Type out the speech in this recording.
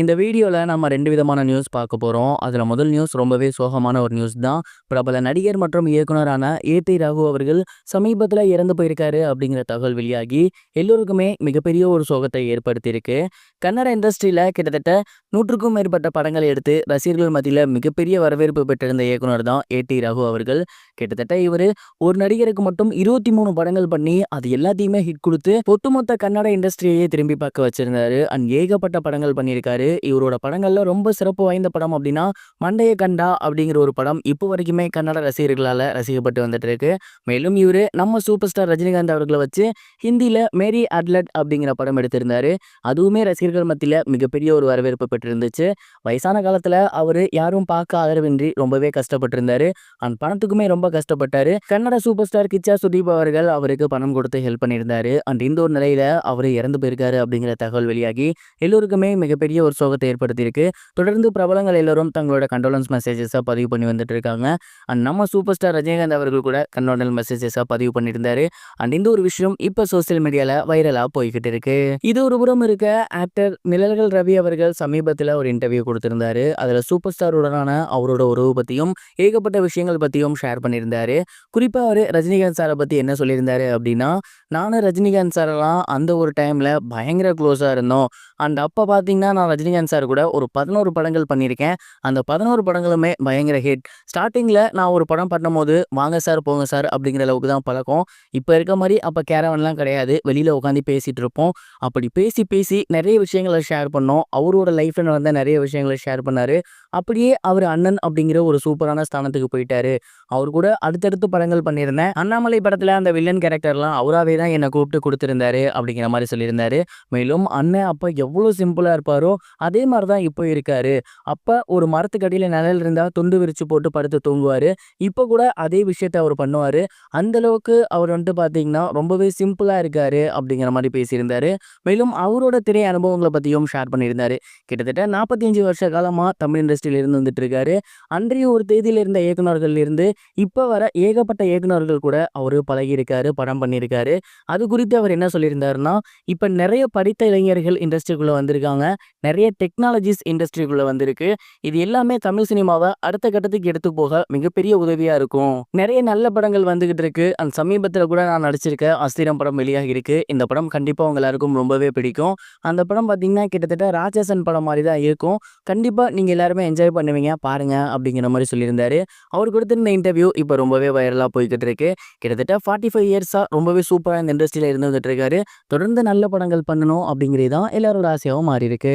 இந்த வீடியோவில் நம்ம ரெண்டு விதமான நியூஸ் பார்க்க போகிறோம் அதில் முதல் நியூஸ் ரொம்பவே சோகமான ஒரு நியூஸ் தான். பிரபல நடிகர் மற்றும் இயக்குனரான ஏத்தி ரகு அவர்கள் சமீபத்தில் இறந்து போயிருக்காரு அப்படிங்கிற தகவல் வெளியாகி எல்லோருக்குமே மிகப்பெரிய ஒரு சோகத்தை ஏற்படுத்தியிருக்கு. கன்னட இண்டஸ்ட்ரியில் கிட்டத்தட்ட நூற்றுக்கும் மேற்பட்ட படங்களை எடுத்து ரசிகர்கள் மத்தியில் மிகப்பெரிய வரவேற்பு பெற்றிருந்த இயக்குனர் தான் ஏடி ரகு அவர்கள். கிட்டத்தட்ட இவர் ஒரு நடிகருக்கு மட்டும் இருபத்தி மூணு படங்கள் பண்ணி அது எல்லாத்தையுமே ஹிட் கொடுத்து ஒட்டுமொத்த கன்னட இண்டஸ்ட்ரியையே திரும்பி பார்க்க வச்சிருந்தாரு. அண்ட் ஏகப்பட்ட படங்கள் பண்ணியிருக்காரு. இவரோட படங்களில் ரொம்ப சிறப்பு வாய்ந்த படம் அப்படின்னா மண்டைய கண்டா அப்படிங்கிற ஒரு படம் இப்போ வரைக்குமே கன்னட ரசிகர்களால் ரசிக்கப்பட்டு வந்துட்டு இருக்கு மேலும் இவர் நம்ம சூப்பர் ஸ்டார் ரஜினிகாந்த் அவர்களை வச்சு ஹிந்தியில் மேரி அட்லட் அப்படிங்கிற படம் எடுத்திருந்தாரு. அதுவுமே ரசிகர்கள் மத்தியில் மிகப்பெரிய ஒரு வரவேற்பு பெற்றிருந்துச்சு. வயசான காலத்தில் அவர் யாரும் பார்க்க ஆதரவின்றி ரொம்பவே கஷ்டப்பட்டிருந்தாரு. அண்ட் பணத்துக்குமே ரொம்ப கஷ்டப்பட்டார். கன்னட சூப்பர் ஸ்டார் கிச்சா சுதீப் அவர்கள் அவருக்கு பணம் கொடுத்து ஹெல்ப் பண்ணியிருந்தாரு. அண்ட் இந்த ஒரு நிலையில் அவர் இறந்து போயிருக்காரு அப்படிங்கிற தகவல் வெளியாகி எல்லோருக்குமே மிகப்பெரிய ஒரு சோகத்தை ஏற்படுத்தியிருக்கு. தொடர்ந்து பிரபலங்கள் எல்லாரும் தங்களோட கண்டோலன்ஸ் மெசேஜஸாக பதிவு பண்ணி வந்துட்டு இருக்காங்க அண்ட் நம்ம சூப்பர் ஸ்டார் ரஜினிகாந்த் அவர்கள் கூட கண்டோலன்ஸ் மெசேஜஸாக பதிவு பண்ணியிருந்தாரு. அண்ட் இந்த ஒரு விஷயம் இப்போ சோசியல் மீடியாவில் வைரலாக போய்கிட்டு இருக்கு இது ஒரு புறம் இருக்க ஆக்டர் நிழல்கள் ரவி அவர்கள் சமீபத்தில் ஒரு இன்டர்வியூ கொடுத்திருந்தாரு. அதில் சூப்பர் ஸ்டாருடனான அவரோட உறவு பற்றியும் ஏகப்பட்ட விஷயங்கள் பற்றியும் ஷேர் பண்ணியிருந்தாரு. குறிப்பாக அவர் ரஜினிகாந்த் சாரை பற்றி என்ன சொல்லியிருந்தாரு அப்படின்னா நானும் ரஜினிகாந்த் சாரெல்லாம் அந்த ஒரு டைமில் பயங்கர க்ளோஸாக இருந்தோம். அண்ட் அப்போ பார்த்தீங்கன்னா நான் ரஜினிகாந்த் சார் கூட ஒரு பதினோரு படங்கள் பண்ணியிருக்கேன். அந்த பதினோரு படங்களுமே பயங்கர ஹிட் ஸ்டார்டிங்கில் நான் ஒரு படம் பண்ணும்போது வாங்க சார் போங்க சார் அப்படிங்கிற அளவுக்கு தான் பழக்கம். இப்போ இருக்க மாதிரி அப்போ கேரவன்லாம் கிடையாது. வெளியில் உட்காந்து பேசிகிட்டு இருப்போம். அப்படி பேசி பேசி நிறைய விஷயங்களை ஷேர் பண்ணோம். அவரோட லைஃப்பில் நடந்த நிறைய விஷயங்களை ஷேர் பண்ணார். அப்படியே அவர் அண்ணன் அப்படிங்கிற ஒரு சூப்பரான ஸ்தானத்துக்கு போயிட்டாரு. அவர் கூட அடுத்தடுத்து படங்கள் பண்ணியிருந்தேன். அண்ணாமலை படத்தில் அந்த வில்லன் கேரக்டர்லாம் அவராகவே தான் என்னை கூப்பிட்டு கொடுத்துருந்தாரு அப்படிங்கிற மாதிரி சொல்லியிருந்தாரு. மேலும் அண்ணன் அப்போ எவ்வளோ சிம்பிளாக இருப்பாரோ அதே மாதிரி தான் இப்போ இருக்காரு. அப்போ ஒரு மரத்துக்கடியில் நிழல் இருந்தால் துண்டு விரிச்சு போட்டு படுத்து தூங்குவார். இப்போ கூட அதே விஷயத்த அவர் பண்ணுவார். அந்தளவுக்கு அவர் வந்துட்டு பார்த்தீங்கன்னா ரொம்பவே சிம்பிளாக இருக்காரு அப்படிங்கிற மாதிரி பேசியிருந்தாரு. மேலும் அவரோட திரை அனுபவங்களை பற்றியும் ஷேர் பண்ணியிருந்தாரு. கிட்டத்தட்ட நாற்பத்தி அஞ்சு வருஷ காலமாக தமிழ் இண்டஸ்ட்ரியில் இருந்து வந்துட்டு இருக்காரு அன்றைய ஒரு தேதியில் இருந்த இயக்குநர்கள் இருந்து இப்போ வர ஏகப்பட்ட இயக்குநர்கள் கூட அவர் பழகியிருக்காரு படம் பண்ணியிருக்காரு. அது குறித்து அவர் என்ன சொல்லியிருந்தாருன்னா இப்போ நிறைய படித்த இளைஞர்கள் இண்டஸ்ட்ரிக்குள்ளே வந்திருக்காங்க. நிறைய டெக்னாலஜிஸ் இண்டஸ்ட்ரிக்குள்ளே வந்திருக்கு. இது எல்லாமே தமிழ் சினிமாவை அடுத்த கட்டத்துக்கு எடுத்து போக மிகப்பெரிய உதவியாக இருக்கும். நிறைய நல்ல படங்கள் வந்துகிட்டு இருக்கு. அந்த சமீபத்தில் கூட நான் நடிச்சிருக்க அஸ்திரம் படம் வெளியாக இருக்கு. இந்த படம் கண்டிப்பாக உங்க எல்லாருக்கும் ரொம்பவே பிடிக்கும். அந்த படம் பார்த்தீங்கன்னா கிட்டத்தட்ட ராட்சசன் படம் மாதிரி தான் இருக்கும். கண்டிப்பாக நீங்கள் எல்லாருமே என்ஜாய் பண்ணுவீங்க. பாருங்க அப்படிங்கிற மாதிரி சொல்லியிருந்தாரு. அவர் கொடுத்திருந்த இன்டர்வியூ இப்போ ரொம்பவே வைரலாக போய்கிட்டு இருக்கு. கிட்டத்தட்ட ஃபார்ட்டி ஃபைவ் இயர்ஸாக ரொம்பவே சூப்பராக இந்த இண்டஸ்ட்ரியில் இருந்து வந்துட்டு இருக்காரு. தொடர்ந்து நல்ல படங்கள் பண்ணணும் அப்படிங்கிறது தான் எல்லாரோட ஆசையாகவும் மாறி இருக்கு.